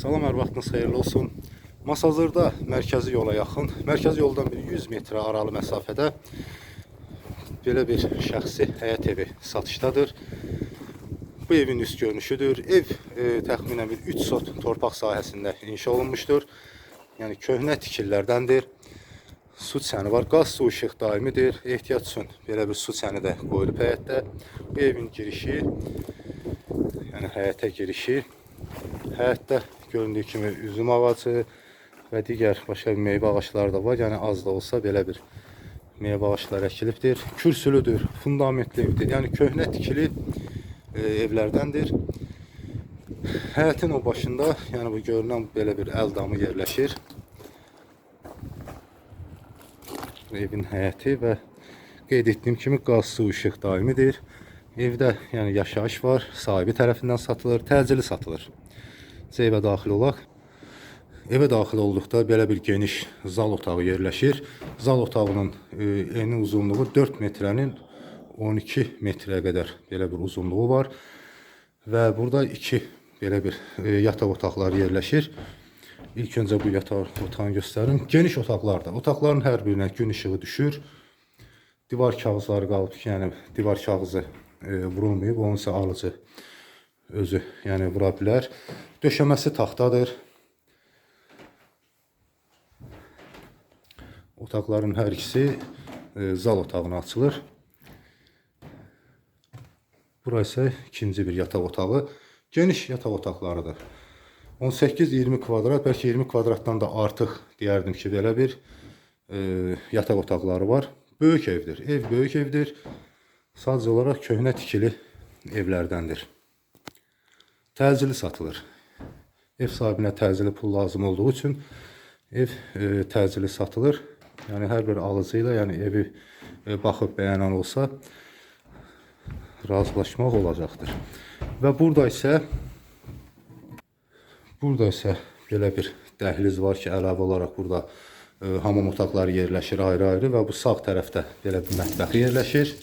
Salam, hər vaxtınız xeyirli olsun. Masazırda mərkəzi yola yaxın, mərkəzi yoldan bir 100 metrə aralı məsafədə belə bir şəxsi həyət evi satışdadır. Bu evin üst görünüşüdür. Ev e, təxminən bir 3 sot torpaq sahəsində inşa olunmuşdur. Yəni köhnə tikililərdəndir. Su çəni var. Qaz su işıq daimidir. Ehtiyac üçün belə bir su çəni də qoyulub həyətdə. Bu evin girişi, yəni həyətə girişi Həyətdə göründüyü kimi üzüm ağacı və digər başqa meyvə ağacları da var. Yəni az da olsa belə bir meyvə ağacları əkilibdir. Kürsülüdür, fundamentli evdir. Yəni köhnə tikili e, evlərdəndir. Həyətin o başında, yəni bu görünən belə bir əl damı yerləşir. Evin həyəti və qeyd etdiyim kimi qaz, su, işıq daimidir. Evdə yəni yaşayış var, sahibi tərəfindən satılır, təcili satılır. Bizə evə daxil olaq. Evə daxil olduqda belə bir geniş zal otağı yerləşir. Zal otağının eni uzunluğu 4 metrənin 12 metrəyə qədər belə bir uzunluğu var. Və burada iki belə bir e, yataq otaqları yerləşir. İlk öncə bu yataq otağını göstərim. Geniş otaqlarda. Otaqların hər birinə gün işığı düşür. Divar kağızları qalıb ki, yəni divar kağızı e, vurulmayıb, onun isə alıcı özü yəni vura bilər. Döşəməsi taxtadır. Otaqların hər ikisi e, zal otağına açılır. Bura isə ikinci bir yataq otağı. Geniş yataq otaqlarıdır. 18-20 kvadrat, bəlkə 20 kvadratdan da artıq deyərdim ki, belə bir e, yataq otaqları var. Böyük evdir. Ev böyük evdir. Sadəcə olaraq köhnə tikili evlərdəndir. Təcili satılır. Ev sahibinə təcili pul lazım olduğu üçün ev e, təcili satılır. Yəni hər bir alıcı ilə, yəni evi e, baxıb bəyənən olsa razılaşmaq olacaqdır. Və burada isə burada isə belə bir dəhliz var ki, əlavə olaraq burada e, hamam otaqları yerləşir ayrı-ayrı və bu sağ tərəfdə belə bir mətbəxi yerləşir.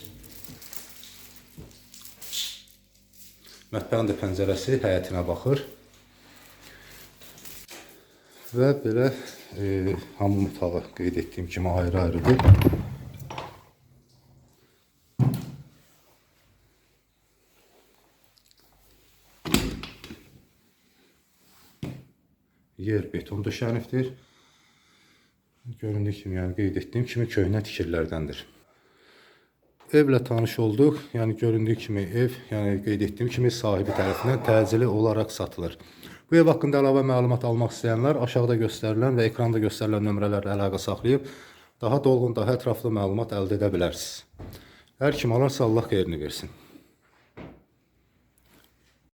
Mətbəxin də pəncərəsi həyətinə baxır. Və belə e, hamam otağı qeyd etdiyim kimi ayrı-ayrıdır. Yer beton döşənibdir. Göründüyü kimi, yəni qeyd etdiyim kimi köhnə tikirlərdəndir. Evlə tanış olduq. Yəni göründüyü kimi ev, yəni qeyd etdiyim kimi sahibi tərəfindən təcili olaraq satılır. Bu ev haqqında əlavə məlumat almaq istəyənlər aşağıda göstərilən və ekranda göstərilən nömrələrlə əlaqə saxlayıb daha dolğun, daha ətraflı məlumat əldə edə bilərsiniz. Hər kim alarsa Allah xeyrini versin.